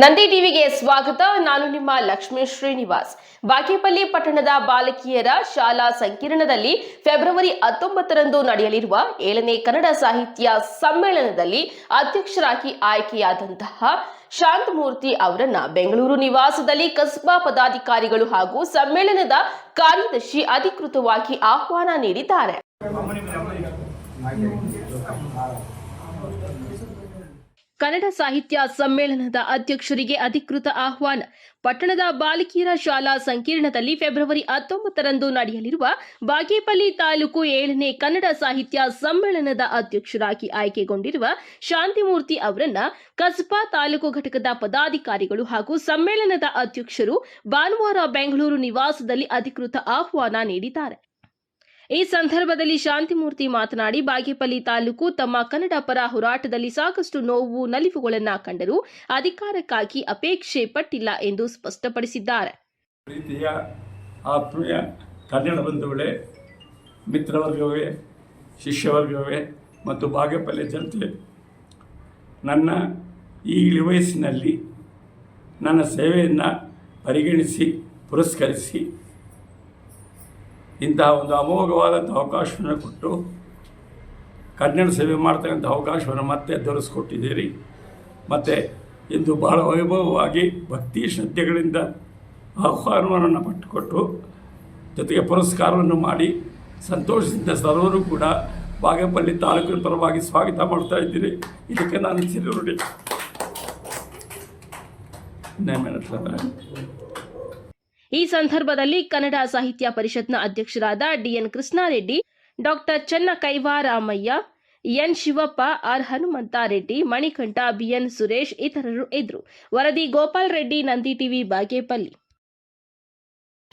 ನಂದಿ ಟಿವಿಗೆ ಸ್ವಾಗತ. ನಾನು ನಿಮ್ಮ ಲಕ್ಷ್ಮೀ ಶ್ರೀನಿವಾಸ್. ಬಾಗೇಪಲ್ಲಿ ಪಟ್ಟಣದ ಬಾಲಕಿಯರ ಶಾಲಾ ಸಂಕೀರ್ಣದಲ್ಲಿ ಫೆಬ್ರವರಿ ಹತ್ತೊಂಬತ್ತರಂದು ನಡೆಯಲಿರುವ ಏಳನೇ ಕನ್ನಡ ಸಾಹಿತ್ಯ ಸಮ್ಮೇಳನದಲ್ಲಿ ಅಧ್ಯಕ್ಷರಾಗಿ ಆಯ್ಕೆಯಾದಂತಹ ಶಾಂತಮೂರ್ತಿ ಅವರನ್ನ ಬೆಂಗಳೂರು ನಿವಾಸದಲ್ಲಿ ಕಸ್ಬಾ ಪದಾಧಿಕಾರಿಗಳು ಹಾಗೂ ಸಮ್ಮೇಳನದ ಕಾರ್ಯದರ್ಶಿ ಅಧಿಕೃತವಾಗಿ ಆಹ್ವಾನ ನೀಡಿದ್ದಾರೆ. ಕನ್ನಡ ಸಾಹಿತ್ಯ ಸಮ್ಮೇಳನದ ಅಧ್ಯಕ್ಷರಿಗೆ ಅಧಿಕೃತ ಆಹ್ವಾನ. ಪಟ್ಟಣದ ಬಾಲಕಿಯರ ಶಾಲಾ ಸಂಕೀರ್ಣದಲ್ಲಿ ಫೆಬ್ರವರಿ ಹತ್ತೊಂಬತ್ತರಂದು ನಡೆಯಲಿರುವ ಬಾಗೇಪಲ್ಲಿ ತಾಲೂಕು ಏಳನೇ ಕನ್ನಡ ಸಾಹಿತ್ಯ ಸಮ್ಮೇಳನದ ಅಧ್ಯಕ್ಷರಾಗಿ ಆಯ್ಕೆಗೊಂಡಿರುವ ಶಾಂತಿಮೂರ್ತಿ ಅವರನ್ನ ಕಸ್ಬಾ ತಾಲೂಕು ಘಟಕದ ಪದಾಧಿಕಾರಿಗಳು ಹಾಗೂ ಸಮ್ಮೇಳನದ ಅಧ್ಯಕ್ಷರು ಭಾನುವಾರ ಬೆಂಗಳೂರು ನಿವಾಸದಲ್ಲಿ ಅಧಿಕೃತ ಆಹ್ವಾನ ನೀಡಿದ್ದಾರೆ. ಈ ಸಂದರ್ಭದಲ್ಲಿ ಶಾಂತಿಮೂರ್ತಿ ಮಾತನಾಡಿ, ಬಾಗೇಪಲ್ಲಿ ತಾಲೂಕು ತಮ್ಮ ಕನ್ನಡ ಪರ ಹೋರಾಟದಲ್ಲಿ ಸಾಕಷ್ಟು ನೋವು ನಲಿವುಗಳನ್ನು ಕಂಡರೂ ಅಧಿಕಾರಕ್ಕಾಗಿ ಅಪೇಕ್ಷೆ ಪಟ್ಟಿಲ್ಲ ಎಂದು ಸ್ಪಷ್ಟಪಡಿಸಿದ್ದಾರೆ. ಪ್ರೀತಿಯ, ಆತ್ಮೀಯ ಕನ್ನಡ ಬಂಧುಗಳೇ, ಮಿತ್ರವರ್ಗವೇ, ಶಿಷ್ಯವರ್ಗವೇ ಮತ್ತು ಬಾಗೇಪಲ್ಲಿ ಜನತೆ, ನನ್ನ ಈ ಇಳಿ ವಯಸ್ಸಿನಲ್ಲಿ ನನ್ನ ಸೇವೆಯನ್ನು ಪರಿಗಣಿಸಿ, ಪುರಸ್ಕರಿಸಿ ಇಂತಹ ಒಂದು ಅಮೋಘವಾದಂಥ ಅವಕಾಶವನ್ನು ಕೊಟ್ಟು ಕನ್ನಡ ಸೇವೆ ಮಾಡ್ತಕ್ಕಂಥ ಅವಕಾಶವನ್ನು ಮತ್ತೆ ಧರಿಸ್ಕೊಟ್ಟಿದ್ದೀರಿ ಮತ್ತು ಇಂದು ಬಹಳ ವೈಭವವಾಗಿ ಭಕ್ತಿ ಶ್ರದ್ಧೆಗಳಿಂದ ಆಹ್ವಾನವನ್ನು ಪಟ್ಟುಕೊಟ್ಟು ಜೊತೆಗೆ ಪುರಸ್ಕಾರವನ್ನು ಮಾಡಿ ಸಂತೋಷದಿಂದ ಸರ್ವರು ಕೂಡ ಬಾಗೇಪಲ್ಲಿ ತಾಲೂಕಿನ ಪರವಾಗಿ ಸ್ವಾಗತ ಮಾಡ್ತಾ ಇದ್ದೀರಿ. ಇದಕ್ಕೆ ನಾನು ಸಿರುಡಿ ಈ ಸಂದರ್ಭದಲ್ಲಿ ಕನ್ನಡ ಸಾಹಿತ್ಯ ಪರಿಷತ್ನ ಅಧ್ಯಕ್ಷರಾದ D N Krishnareddy, doctor Channa Kaivaramaiah N Shivappa, R Hanumanthareddy, Manikanta B N Suresh ಇತರರು ಇದ್ರು ವರದಿ ಗೋಪಾಲ್ ರೆಡ್ಡಿ, ನಂದಿ ಟಿವಿ, ಬಾಗೇಪಲ್ಲಿ.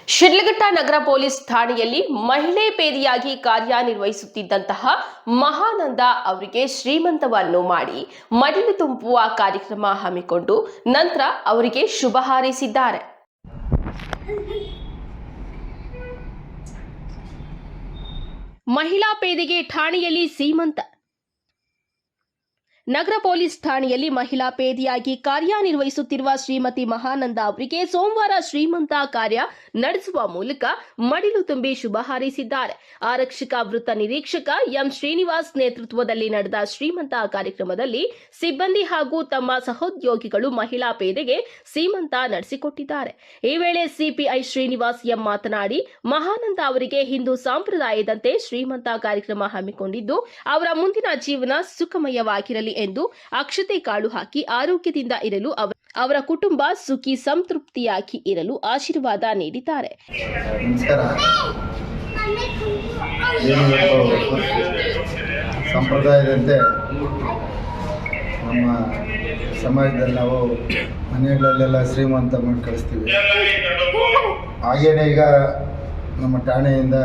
ಶಿಡ್ಲಘಟ್ಟ ನಗರ ಪೊಲೀಸ್ ಠಾಣೆಯಲ್ಲಿ ಮಹಿಳೆ ಪೇದಿಯಾಗಿ ಕಾರ್ಯನಿರ್ವಹಿಸುತ್ತಿದ್ದಂತಹ ಮಹಾನಂದ ಅವರಿಗೆ ಶ್ರೀಮಂತವನ್ನು ಮಾಡಿ ಮಡಿಲು ತುಂಬುವ ಕಾರ್ಯಕ್ರಮ ಹಮ್ಮಿಕೊಂಡು ನಂತರ ಅವರಿಗೆ ಶುಭ ಹಾರೈಸಿದ್ದಾರೆ. ಮಹಿಳಾ ಪೇದಿಗೆ ಠಾಣೆಯಲ್ಲಿ ಸೀಮಂತ ನಗರ ಪೊಲೀಸ್ ಠಾಣೆಯಲ್ಲಿ ಮಹಿಳಾ ಪೇದೆಯಾಗಿ ಕಾರ್ಯನಿರ್ವಹಿಸುತ್ತಿರುವ ಶ್ರೀಮತಿ ಮಹಾನಂದ ಅವರಿಗೆ ಸೋಮವಾರ ಶ್ರೀಮಂತ ಕಾರ್ಯ ನಡೆಸುವ ಮೂಲಕ ಮಡಿಲು ತುಂಬಿ ಶುಭ ಹಾರೈಸಿದ್ದಾರೆ. ಆರಕ್ಷಕ ವೃತ್ತ ನಿರೀಕ್ಷಕ ಎಂ ಶ್ರೀನಿವಾಸ್ ನೇತೃತ್ವದಲ್ಲಿ ನಡೆದ ಶ್ರೀಮಂತ ಕಾರ್ಯಕ್ರಮದಲ್ಲಿ ಸಿಬ್ಬಂದಿ ಹಾಗೂ ತಮ್ಮ ಸಹೋದ್ಯೋಗಿಗಳು ಮಹಿಳಾ ಪೇದೆಗೆ ಸೀಮಂತ ನಡೆಸಿಕೊಟ್ಟಿದ್ದಾರೆ. ಈ ವೇಳೆ ಸಿಪಿಐ ಶ್ರೀನಿವಾಸ್ ಎಂ ಮಾತನಾಡಿ, ಮಹಾನಂದ ಅವರಿಗೆ ಹಿಂದೂ ಸಂಪ್ರದಾಯದಂತೆ ಶ್ರೀಮಂತ ಕಾರ್ಯಕ್ರಮ ಹಮ್ಮಿಕೊಂಡಿದ್ದು, ಅವರ ಮುಂದಿನ ಜೀವನ ಸುಖಮಯವಾಗಿರಲಿ ಎಂದು ಅಕ್ಷತೆ ಕಾಳು ಹಾಕಿ ಆರೋಗ್ಯದಿಂದ ಇರಲು ಅವ- ಅವರ ಕುಟುಂಬ ಸುಖಿ ಸಂತೃಪ್ತಿಯಾಗಿ ಇರಲು ಆಶೀರ್ವಾದ ನೀಡಿದ್ದಾರೆ. ಸಂಪ್ರದಾಯದಂತೆ ನಮ್ಮ ಸಮಾಜದಲ್ಲಿ ನಾವು ಮನೆಗಳಲ್ಲೆಲ್ಲ ಶ್ರೀಮಂತ ಮಾಡಿ ಕಳಿಸ್ತೀವಿ. ಹಾಗೇನೆ ಈಗ ನಮ್ಮ ಠಾಣೆಯಿಂದ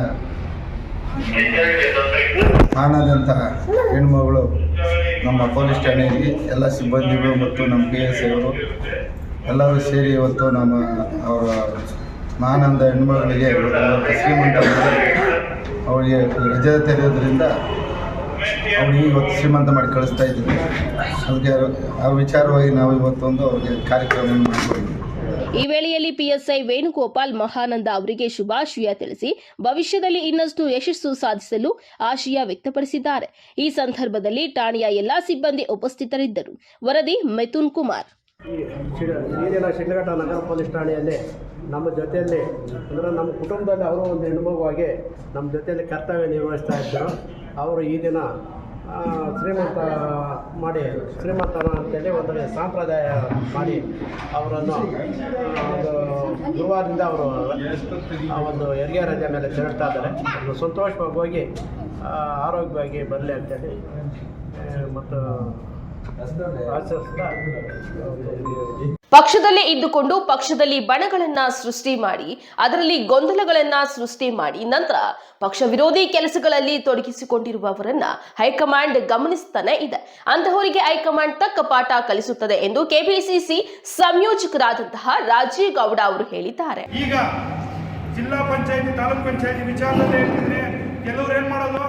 ಕಾಣದಂತಹ ಹೆಣ್ಮಗಳು ನಮ್ಮ ಪೊಲೀಸ್ ಠಾಣೆಯಲ್ಲಿ ಎಲ್ಲ ಸಿಬ್ಬಂದಿಗಳು ಮತ್ತು ನಮ್ಮ ಪಿ ಎಸ್ ಅವರು ಎಲ್ಲರೂ ಸೇರಿ ಇವತ್ತು ನಮ್ಮ ಅವರ ಮಾನಂದ ಹೆಣ್ಮಗಳಿಗೆ ಶ್ರೀಮಂತ ಅವರಿಗೆ ರಜೆ ತೆರೆಯೋದ್ರಿಂದ ಅವ್ರಿಗೆ ಇವತ್ತು ಶ್ರೀಮಂತ ಮಾಡಿ ಕಳಿಸ್ತಾ ಇದ್ದೀವಿ ಅದಕ್ಕೆ ಆ ವಿಚಾರವಾಗಿ ನಾವು ಇವತ್ತೊಂದು ಅವ್ರಿಗೆ ಕಾರ್ಯಕ್ರಮವನ್ನು ಮಾಡಿಕೊಂಡಿದ್ದೀವಿ ಈ ವೇಳೆಯಲ್ಲಿ ಪಿಎಸ್ಐ ವೇಣುಗೋಪಾಲ್ ಮಹಾನಂದ ಅವರಿಗೆ ಶುಭಾಶಯ ತಿಳಿಸಿ ಭವಿಷ್ಯದಲ್ಲಿ ಇನ್ನಷ್ಟು ಯಶಸ್ಸು ಸಾಧಿಸಲು ಆಶಯ ವ್ಯಕ್ತಪಡಿಸಿದ್ದಾರೆ. ಈ ಸಂದರ್ಭದಲ್ಲಿ ಠಾಣೆಯ ಎಲ್ಲಾ ಸಿಬ್ಬಂದಿ ಉಪಸ್ಥಿತರಿದ್ದರು. ವರದಿ ಮಿಥುನ್ ಕುಮಾರ್. ನಗರ ಪೊಲೀಸ್ ಠಾಣೆಯಲ್ಲಿ ನಮ್ಮ ಜೊತೆಯಲ್ಲಿ ಅಂದರೆ ನಮ್ಮ ಕುಟುಂಬದಲ್ಲಿ ಅವರು ಒಂದು ಹೆಣ್ಮಗುವಾಗಿ ನಮ್ಮ ಜೊತೆಯಲ್ಲಿ ಕರ್ತವ್ಯ ನಿರ್ವಹಿಸ್ತಾ ಇದ್ದರು. ಅವರು ಈ ದಿನ ಶ್ರೀಮಂತ ಮಾಡಿ ಶ್ರೀಮಂತನ ಅಂತೇಳಿ ಒಂದು ಸಾಂಪ್ರದಾಯ ಮಾಡಿ ಅವರನ್ನು ಒಂದು ಗುರುವಾರದಿಂದ ಅವರು ಒಂದು ಹೆರಿಗೆ ರಜೆ ಮೇಲೆ ತೆರಳ್ತಾ ಇದ್ದಾರೆ. ಸಂತೋಷವಾಗಿ ಹೋಗಿ ಆರೋಗ್ಯವಾಗಿ ಬರಲಿ ಅಂತೇಳಿ ಮತ್ತು ಆಚರಿಸ್ತಾ ಪಕ್ಷದಲ್ಲೇ ಇದ್ದುಕೊಂಡು ಪಕ್ಷದಲ್ಲಿ ಬಣಗಳನ್ನ ಸೃಷ್ಟಿ ಮಾಡಿ, ಅದರಲ್ಲಿ ಗೊಂದಲಗಳನ್ನ ಸೃಷ್ಟಿ ಮಾಡಿ, ನಂತರ ಪಕ್ಷ ವಿರೋಧಿ ಕೆಲಸಗಳಲ್ಲಿ ತೊಡಗಿಸಿಕೊಂಡಿರುವವರನ್ನ ಹೈಕಮಾಂಡ್ ಗಮನಿಸ್ತಾನೆ ಇದೆ. ಅಂತಹವರಿಗೆ ಹೈಕಮಾಂಡ್ ತಕ್ಕ ಪಾಠ ಕಲಿಸುತ್ತದೆ ಎಂದು ಕೆಪಿಸಿಸಿ ಸಂಯೋಜಕರಾದಂತಹ ರಾಜೀವ್ ಗೌಡ ಅವರು ಹೇಳಿದ್ದಾರೆ. ಈಗ ಜಿಲ್ಲಾ ಪಂಚಾಯತಿ, ತಾಲೂಕ್ ಪಂಚಾಯತಿ ವಿಚಾರದಲ್ಲಿ ಕೆಲವರು ಏನ್ ಮಾಡೋದು?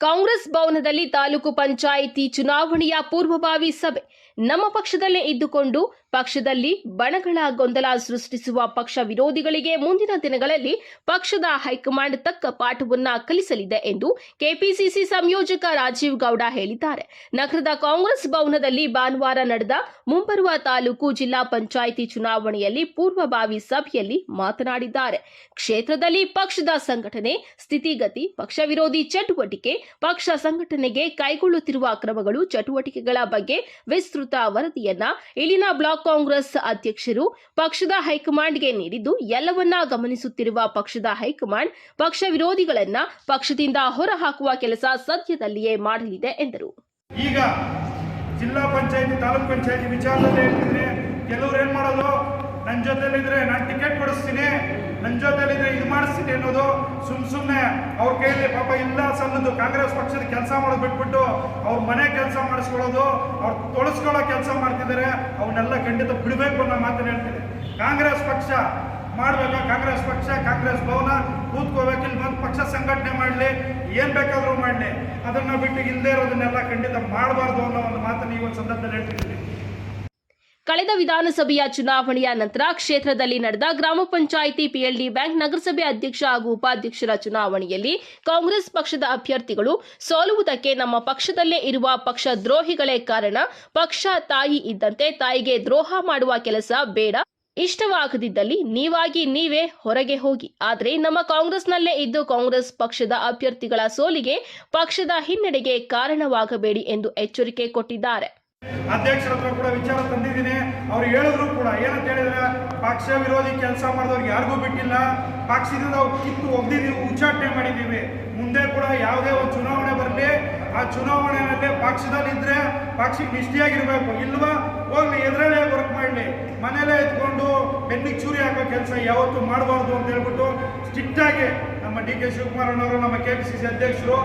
ಕಾಂಗ್ರೆಸ್ ಭವನದಲ್ಲಿ ತಾಲೂಕು ಪಂಚಾಯಿತಿ ಚುನಾವಣೆಯ ಪೂರ್ವಭಾವಿ ಸಭೆ. ನಮ್ಮ ಪಕ್ಷದಲ್ಲೇ ಇದ್ದುಕೊಂಡು ಪಕ್ಷದಲ್ಲಿ ಬಣಗಳ ಗೊಂದಲ ಸೃಷ್ಟಿಸುವ ಪಕ್ಷ ವಿರೋಧಿಗಳಿಗೆ ಮುಂದಿನ ದಿನಗಳಲ್ಲಿ ಪಕ್ಷದ ಹೈಕಮಾಂಡ್ ತಕ್ಕ ಪಾಠವನ್ನ ಕಲಿಸಲಿದೆ ಎಂದು ಕೆಪಿಸಿಸಿ ಸಂಯೋಜಕ ರಾಜೀವ್ ಗೌಡ ಹೇಳಿದ್ದಾರೆ. ನಗರದ ಕಾಂಗ್ರೆಸ್ ಭವನದಲ್ಲಿ ಭಾನುವಾರ ನಡೆದ ಮುಂಬರುವ ತಾಲೂಕು ಜಿಲ್ಲಾ ಪಂಚಾಯಿತಿ ಚುನಾವಣೆಯಲ್ಲಿ ಪೂರ್ವಭಾವಿ ಸಭೆಯಲ್ಲಿ ಮಾತನಾಡಿದ್ದಾರೆ. ಕ್ಷೇತ್ರದಲ್ಲಿ ಪಕ್ಷದ ಸಂಘಟನೆ, ಸ್ಥಿತಿಗತಿ, ಪಕ್ಷ ವಿರೋಧಿ ಚಟುವಟಿಕೆ ಪಕ್ಷ ಸಂಘಟನೆಗೆ ಕೈಗೊಳ್ಳುತ್ತಿರುವ ಕ್ರಮಗಳು ಚಟುವಟಿಕೆಗಳ ಬಗ್ಗೆ ವಿಸ್ತೃತ ವರದಿಯನ್ನ ಇಲ್ಲಿನ ಬ್ಲಾಕ್ ಕಾಂಗ್ರೆಸ್ ಅಧ್ಯಕ್ಷರು ಪಕ್ಷದ ಹೈಕಮಾಂಡ್ಗೆ ನೀಡಿದ್ದು, ಎಲ್ಲವನ್ನ ಗಮನಿಸುತ್ತಿರುವ ಪಕ್ಷದ ಹೈಕಮಾಂಡ್ ಪಕ್ಷ ವಿರೋಧಿಗಳನ್ನ ಪಕ್ಷದಿಂದ ಹೊರಹಾಕುವ ಕೆಲಸ ಸದ್ಯದಲ್ಲಿಯೇ ಮಾಡಲಿದೆ ಎಂದರು. ಈಗ ಜಿಲ್ಲಾ ಪಂಚಾಯತಿ, ತಾಲೂಕ್ ಪಂಚಾಯತಿ ವಿಚಾರದಲ್ಲಿ ಕೆಲವರು ಏನು ಮಾಡೋದು? ನನ್ನ ಜೊತೆಲಿದ್ರೆ ನಾನು ಟಿಕೆಟ್ ಕೊಡಿಸ್ತೀನಿ. ನನ್ನ ಜೊತೆಲಿದ್ರೆ ಇದು ಮಾಡಿಸ್ತೀನಿ ಅನ್ನೋದು ಸುಮ್ ಸುಮ್ಮನೆ ಅವ್ರ ಕೈಯಲ್ಲಿ ಪಾಪ ಇಲ್ಲ ಸಣ್ಣದು ಕಾಂಗ್ರೆಸ್ ಪಕ್ಷದ ಕೆಲಸ ಮಾಡೋದು ಬಿಟ್ಬಿಟ್ಟು ಅವ್ರ ಮನೆ ಕೆಲಸ ಮಾಡಿಸ್ಕೊಳ್ಳೋದು, ಅವ್ರು ತೊಳಸ್ಕೊಳ್ಳೋ ಕೆಲಸ ಮಾಡ್ತಿದ್ದಾರೆ ಅವನ್ನೆಲ್ಲ ಖಂಡಿತ ಬಿಡಬೇಕು ಅನ್ನೋ ಮಾತನ್ನು ಹೇಳ್ತೀನಿ ಕಾಂಗ್ರೆಸ್ ಪಕ್ಷ ಮಾಡ್ಬೇಕಾ? ಕಾಂಗ್ರೆಸ್ ಪಕ್ಷ, ಕಾಂಗ್ರೆಸ್ ಭವನ, ಕೂತ್ಕೋಬೇಕು, ಇಲ್ಲಿ ಬಂದು ಪಕ್ಷ ಸಂಘಟನೆ ಮಾಡಲಿ, ಏನು ಬೇಕಾದರೂ ಮಾಡಲಿ. ಅದನ್ನು ಬಿಟ್ಟು ಹಿಂದೆ ಇರೋದನ್ನೆಲ್ಲ ಖಂಡಿತ ಮಾಡಬಾರ್ದು ಅನ್ನೋ ಒಂದು ಮಾತನ್ನು ಈ ಒಂದು ಸಂದರ್ಭದಲ್ಲಿ ಹೇಳ್ತಿದ್ದೀನಿ. ಕಳೆದ ವಿಧಾನಸಭೆಯ ಚುನಾವಣೆಯ ನಂತರ ಕ್ಷೇತ್ರದಲ್ಲಿ ನಡೆದ ಗ್ರಾಮ ಪಂಚಾಯಿತಿ ಪಿಎಲ್ಡಿ ಬ್ಯಾಂಕ್ ನಗರಸಭೆ ಅಧ್ಯಕ್ಷ ಹಾಗೂ ಉಪಾಧ್ಯಕ್ಷರ ಚುನಾವಣೆಯಲ್ಲಿ ಕಾಂಗ್ರೆಸ್ ಪಕ್ಷದ ಅಭ್ಯರ್ಥಿಗಳು ಸೋಲುವುದಕ್ಕೆ ನಮ್ಮ ಪಕ್ಷದಲ್ಲೇ ಇರುವ ಪಕ್ಷ ದ್ರೋಹಿಗಳೇ ಕಾರಣ. ಪಕ್ಷ ತಾಯಿ ಇದ್ದಂತೆ ತಾಯಿಗೆ ದ್ರೋಹ ಮಾಡುವ ಕೆಲಸ ಬೇಡ. ಇಷ್ಟವಾಗದಿದ್ದಲ್ಲಿ ನೀವಾಗಿ ನೀವೇ ಹೊರಗೆ ಹೋಗಿ. ಆದರೆ ನಮ್ಮ ಕಾಂಗ್ರೆಸ್ನಲ್ಲೇ ಇದ್ದು ಕಾಂಗ್ರೆಸ್ ಪಕ್ಷದ ಅಭ್ಯರ್ಥಿಗಳ ಸೋಲಿಗೆ ಪಕ್ಷದ ಹಿನ್ನಡೆಗೆ ಕಾರಣವಾಗಬೇಡಿ ಎಂದು ಎಚ್ಚರಿಕೆ ಕೊಟ್ಟಿದ್ದಾರೆ. ಅಧ್ಯಕ್ಷರ ಹತ್ರ ಕೂಡ ವಿಚಾರ ತಂದಿದ್ದೀನಿ. ಅವ್ರು ಹೇಳಿದ್ರು ಕೂಡ, ಏನಂತ ಹೇಳಿದ್ರೆ, ಪಕ್ಷ ವಿರೋಧಿ ಕೆಲಸ ಮಾಡಿದವ್ರಿಗೆ ಯಾರಿಗೂ ಬಿಟ್ಟಿಲ್ಲ. ಪಕ್ಷದಿಂದ ನಾವು ಕಿತ್ತು ಒಗ್ದಿದ್ದೀವಿ ಉಚ್ಚಾಟನೆ ಮಾಡಿದ್ದೀವಿ. ಮುಂದೆ ಕೂಡ ಯಾವುದೇ ಒಂದು ಚುನಾವಣೆ ಬರಲಿ, ಆ ಚುನಾವಣೆಯಲ್ಲಿ ಪಕ್ಷದಲ್ಲಿದ್ದರೆ ಪಕ್ಷಕ್ಕೆ ನಿಷ್ಠೆಯಾಗಿರ್ಬೇಕು. ಇಲ್ವಾ? ಹೋಗ್ಲಿ, ಎದುರಲ್ಲೇ ವರ್ಕ್ ಮಾಡಲಿ. ಮನೆಯಲ್ಲೇ ಎತ್ಕೊಂಡು ಬೆನ್ನಿಗೆ ಚೂರಿ ಹಾಕೋ ಕೆಲಸ ಯಾವತ್ತೂ ಮಾಡಬಾರ್ದು ಅಂತ ಹೇಳ್ಬಿಟ್ಟು ಸ್ಟ್ರಿಕ್ಟ್ ಆಗಿ ನಮ್ಮ ಡಿ ಕೆ ಶಿವಕುಮಾರ್ ಅಣ್ಣವರು ನಮ್ಮ ಕೆ ಪಿ ಸಿ ಸಿ ಅಧ್ಯಕ್ಷರು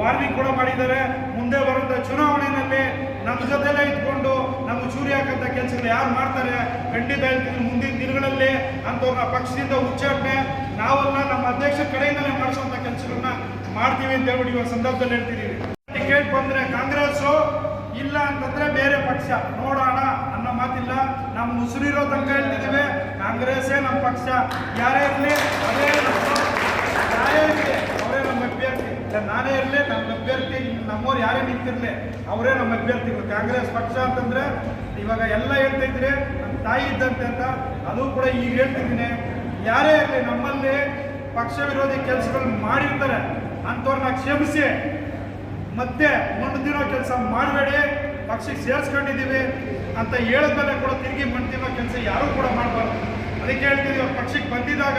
ವಾರ್ನಿಂಗ್ ಕೂಡ ಮಾಡಿದ್ದಾರೆ. ಮುಂದೆ ಬರುವಂಥ ಚುನಾವಣೆಯಲ್ಲಿ ನಮ್ಮ ಜೊತೆಲೇ ಇದ್ಕೊಂಡು ನಮ್ಮ ಚೂರಿ ಹಾಕಂತ ಕೆಲಸಗಳು ಯಾರು ಮಾಡ್ತಾರೆ, ಖಂಡಿತ ಹೇಳ್ತೀನಿ. ಮುಂದಿನ ದಿನಗಳಲ್ಲಿ ಅಂಥವ್ರನ್ನ ಪಕ್ಷದಿಂದ ಉಚ್ಚಾಟನೆ ನಾವೆಲ್ಲ ನಮ್ಮ ಅಧ್ಯಕ್ಷರ ಕಡೆಯಿಂದಲೇ ಮಾಡಿಸುವಂಥ ಕೆಲಸಗಳನ್ನ ಮಾಡ್ತೀವಿ ಅಂತ ಹೇಳ್ಬಿಟ್ಟು ಇವಾಗ ಸಂದರ್ಭದಲ್ಲಿ ಹೇಳ್ತಿದ್ದೀವಿ ಟಿಕೆಟ್ ಬಂದ್ರೆ ಕಾಂಗ್ರೆಸ್ ಇಲ್ಲ ಅಂತಂದ್ರೆ ಬೇರೆ ಪಕ್ಷ. ನೋಡೋಣ ಅನ್ನೋ ಮಾತಿಲ್ಲ. ನಮ್ಮ ಉಸಿರಿರೋ ತನಕ ಹೇಳ್ತಿದ್ದೇವೆ. ಕಾಂಗ್ರೆಸ್ಸೇ ನಮ್ಮ ಪಕ್ಷ. ಯಾರೇ ಇರಲಿ, ಅದೇ ನಮ್ಮ- ಯಾರೇ ಇರಲಿ ಅವರೇ ನಮ್ಮ ಅಭ್ಯರ್ಥಿ ಇಲ್ಲ ನಾನೇ ಇರಲಿ ನಮ್ಮ ಅಭ್ಯರ್ಥಿ ನಮ್ಮವ್ರು ಯಾರೇ ನಿಂತಿರಲಿ, ಅವರೇ ನಮ್ಮ ಅಭ್ಯರ್ಥಿಗಳು. ಕಾಂಗ್ರೆಸ್ ಪಕ್ಷ ಅಂತಂದ್ರೆ ಇವಾಗ ಎಲ್ಲ ಹೇಳ್ತಾ ಇದ್ರೆ ನಮ್ಮ ತಾಯಿ ಇದ್ದಂತೆ ಅಂತ ಅದು ಕೂಡ ಈಗ ಹೇಳ್ತಿದ್ದೀನಿ ಯಾರೇ ಇರಲಿ, ನಮ್ಮಲ್ಲಿ ಪಕ್ಷ ವಿರೋಧಿ ಕೆಲಸಗಳು ಮಾಡಿರ್ತಾರೆ ಅಂಥವ್ರನ್ನ ಕ್ಷಮಿಸಿ. ಮತ್ತೆ ಮಣ್ಣು ಕೆಲಸ ಮಾಡಬೇಡಿ, ಪಕ್ಷಕ್ಕೆ ಸೇರಿಸ್ಕೊಂಡಿದ್ದೀವಿ ಅಂತ ಹೇಳಿದ್ಮೇಲೆ ಕೂಡ ತಿರುಗಿ ತಿನ್ನೋ ಕೆಲಸ ಯಾರೂ ಕೂಡ ಮಾಡಬಾರ್ದು. ಅದಕ್ಕೆ ಪಕ್ಷಕ್ಕೆ ಬಂದಿದ್ದಾಗ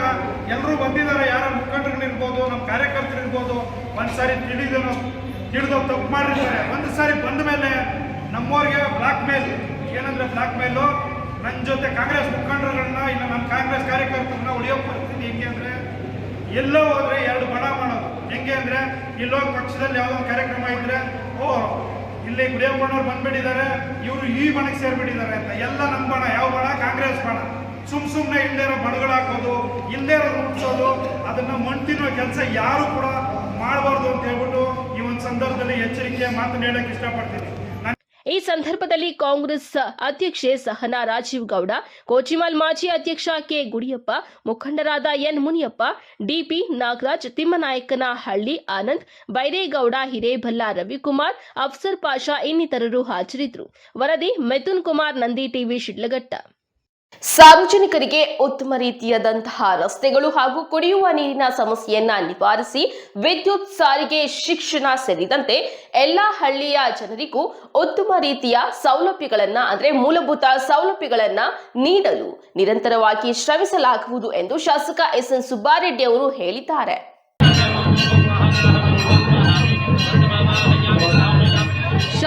ಎಲ್ಲರೂ ಬಂದಿದ್ದಾರೆ, ಯಾರ ಮುಖಂಡರುಗಳಿರ್ಬೋದು ನಮ್ಮ ಕಾರ್ಯಕರ್ತರಿರ್ಬೋದು ಒಂದು ಸಾರಿ ತಿಳಿದನು ತಿಳಿದು ತಪ್ಪು ಮಾಡಿರ್ತಾರೆ. ಒಂದು ಸಾರಿ ಬಂದ ಮೇಲೆ ನಮ್ಮವ್ರಿಗೆ ಬ್ಲಾಕ್ ಮೇಲ್ ಏನಂದ್ರೆ ಬ್ಲಾಕ್ ಮೇಲು ನನ್ನ ಜೊತೆ ಕಾಂಗ್ರೆಸ್ ಮುಖಂಡರುಗಳನ್ನ ಇಲ್ಲ ನಮ್ಮ ಕಾಂಗ್ರೆಸ್ ಕಾರ್ಯಕರ್ತರನ್ನ ಉಳಿಯೋಕೆ ಬರ್ತೀನಿ ಹೆಂಗೆ ಅಂದರೆ, ಎಲ್ಲೋ ಹೋದರೆ ಎರಡು ಬಣ ಮಾಡೋದು. ಹೆಂಗೆ ಅಂದ್ರೆ ಇಲ್ಲೋ ಪಕ್ಷದಲ್ಲಿ ಯಾವುದೋ ಒಂದು ಕಾರ್ಯಕ್ರಮ ಇದ್ರೆ, ಓ, ಇಲ್ಲಿ ಗುಡಿಯಪ್ಪನವ್ರು ಬಂದ್ಬಿಟ್ಟಿದ್ದಾರೆ, ಇವರು ಈ ಬಣಕ್ಕೆ ಸೇರಿಬಿಟ್ಟಿದ್ದಾರೆ ಅಂತ. ಎಲ್ಲ ನಮ್ಮ ಬಣ, ಯಾವ ಬಣ? ಕಾಂಗ್ರೆಸ್ ಬಣ. ಸುಮ್ ಸುಮ್ಮನೆ ಇಲ್ಲದೇ ಇರೋ ಬಣಗಳು ಹಾಕೋದು ಇಲ್ಲದೇ ಇರೋ ಮುಟ್ಸೋದು ಅದನ್ನ ಮಣ್ಣು ಕೆಲಸ ಯಾರು ಕೂಡ ಮಾಡಬಾರ್ದು ಅಂತ ಹೇಳ್ಬಿಟ್ಟು ಈ ಒಂದು ಸಂದರ್ಭದಲ್ಲಿ ಎಚ್ಚರಿಕೆ ಮಾತನ್ನು ಹೇಳಕ್ಕೆ ಇಷ್ಟಪಡ್ತೀನಿ. ಈ ಸಂದರ್ಭದಲ್ಲಿ ಕಾಂಗ್ರೆಸ್ ಅಧ್ಯಕ್ಷೆ ಸಹನಾ ರಾಜೀವ್ ಗೌಡ, ಕೋಚಿಮಾಲ್ ಮಾಜಿ ಅಧ್ಯಕ್ಷ ಕೆ ಗುಡಿಯಪ್ಪ, ಮುಖಂಡರಾದ N Muniyappa, D P Nagaraj, Thimmanayakanahalli Anand, Byregowda, Hireballa Ravikumar, Afsar Pasha ಇನ್ನಿತರರು ಹಾಜರಿದ್ದರು. ವರದಿ ಮಿಥುನ್ ಕುಮಾರ್, ನಂದಿ ಟಿವಿ ಶಿಡ್ಲಘಟ್ಟ. ಸಾರ್ವಜನಿಕರಿಗೆ ಉತ್ತಮ ರೀತಿಯಾದಂತಹ ರಸ್ತೆಗಳು ಹಾಗೂ ಕುಡಿಯುವ ನೀರಿನ ಸಮಸ್ಯೆಯನ್ನ ನಿವಾರಿಸಿ ವಿದ್ಯುತ್ ಸಾರಿಗೆ, ಶಿಕ್ಷಣ ಸೇರಿದಂತೆ ಎಲ್ಲಾ ಹಳ್ಳಿಯ ಜನರಿಗೂ ಉತ್ತಮ ರೀತಿಯ ಸೌಲಭ್ಯಗಳನ್ನ, ಅಂದ್ರೆ ಮೂಲಭೂತ ಸೌಲಭ್ಯಗಳನ್ನ ನೀಡಲು ನಿರಂತರವಾಗಿ ಶ್ರಮಿಸಲಾಗುವುದು ಎಂದು ಶಾಸಕ ಎಸ್ ಎನ್ ಸುಬ್ಬಾರೆಡ್ಡಿ ಅವರು ಹೇಳಿದ್ದಾರೆ.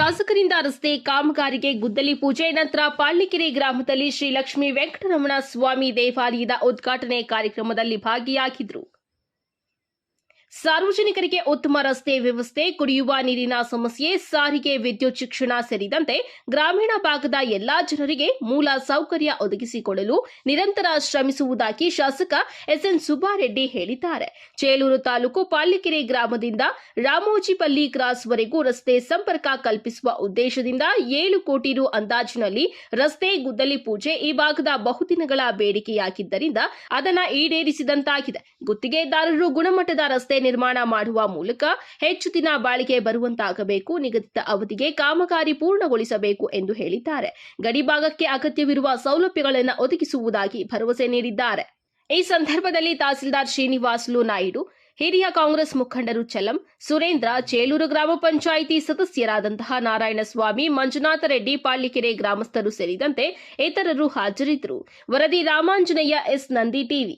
ಶಾಸಕರಿಂದ ರಸ್ತೆ ಕಾಮಗಾರಿಗೆ ಗುದ್ದಲಿ ಪೂಜೆ ನಂತರ ಪಾಳ್ಳಿಕೆರೆ ಗ್ರಾಮದಲ್ಲಿ ಶ್ರೀ ಲಕ್ಷ್ಮೀ ವೆಂಕಟರಮಣ ಸ್ವಾಮಿ ದೇವಾಲಯದ ಉದ್ಘಾಟನೆ ಕಾರ್ಯಕ್ರಮದಲ್ಲಿ ಭಾಗಿಯಾಗಿದ್ರು. ಸಾರ್ವಜನಿಕರಿಗೆ ಉತ್ತಮ ರಸ್ತೆ ವ್ಯವಸ್ಥೆ, ಕುಡಿಯುವ ನೀರಿನ ಸಮಸ್ಯೆ, ಸಾರಿಗೆ ವಿದ್ಯುತ್ ಶಿಕ್ಷಣ ಸೇರಿದಂತೆ ಗ್ರಾಮೀಣ ಭಾಗದ ಎಲ್ಲಾ ಜನರಿಗೆ ಮೂಲ ಸೌಕರ್ಯ ಒದಗಿಸಿಕೊಡಲು ನಿರಂತರ ಶ್ರಮಿಸುವುದಾಗಿ ಶಾಸಕ ಎಸ್ಎನ್ ಸುಬ್ಬಾರೆಡ್ಡಿ ಹೇಳಿದ್ದಾರೆ. ಚೇಲೂರು ತಾಲೂಕು ಪಾಲಿಕೆರೆ ಗ್ರಾಮದಿಂದ ರಾಮೋಜಿಪಲ್ಲಿ ಕ್ರಾಸ್ವರೆಗೂ ರಸ್ತೆ ಸಂಪರ್ಕ ಕಲ್ಪಿಸುವ ಉದ್ದೇಶದಿಂದ ಏಳು ಕೋಟಿ ರು ಅಂದಾಜಿನಲ್ಲಿ ರಸ್ತೆ ಗುದ್ದಲಿ ಪೂಜೆ ಈ ಭಾಗದ ಬಹುದಿನಗಳ ಬೇಡಿಕೆಯಾಗಿದ್ದರಿಂದ ಅದನ್ನು ಈಡೇರಿಸಿದಂತಾಗಿದೆ. ಗುತ್ತಿಗೆದಾರರು ಗುಣಮಟ್ಟದ ರಸ್ತೆ ನಿರ್ಮಾಣ ಮಾಡುವ ಮೂಲಕ ಹೆಚ್ಚು ದಿನ ಬಾಳಿಕೆ ಬರುವಂತಾಗಬೇಕು, ನಿಗದಿತ ಅವಧಿಗೆ ಕಾಮಗಾರಿ ಪೂರ್ಣಗೊಳಿಸಬೇಕು ಎಂದು ಹೇಳಿದ್ದಾರೆ. ಗಡಿಭಾಗಕ್ಕೆ ಅಗತ್ಯವಿರುವ ಸೌಲಭ್ಯಗಳನ್ನು ಒದಗಿಸುವುದಾಗಿ ಭರವಸೆ ನೀಡಿದ್ದಾರೆ. ಈ ಸಂದರ್ಭದಲ್ಲಿ ತಹಸೀಲ್ದಾರ್ ಶ್ರೀನಿವಾಸುಲು ನಾಯ್ಡು, ಹಿರಿಯ ಕಾಂಗ್ರೆಸ್ ಮುಖಂಡರು ಚಲಂ, ಸುರೇಂದ್ರ, ಚೇಲೂರು ಗ್ರಾಮ ಪಂಚಾಯಿತಿ ಸದಸ್ಯರಾದಂತಹ ನಾರಾಯಣಸ್ವಾಮಿ, ಮಂಜುನಾಥ ರೆಡ್ಡಿ ಪಾಳ್ಳಿಕೆರೆ ಗ್ರಾಮಸ್ಥರು ಸೇರಿದಂತೆ ಇತರರು ಹಾಜರಿದ್ದರು. ವರದಿ ರಾಮಾಂಜನೇಯ ಎಸ್. ನಂದಿ ಟಿವಿ.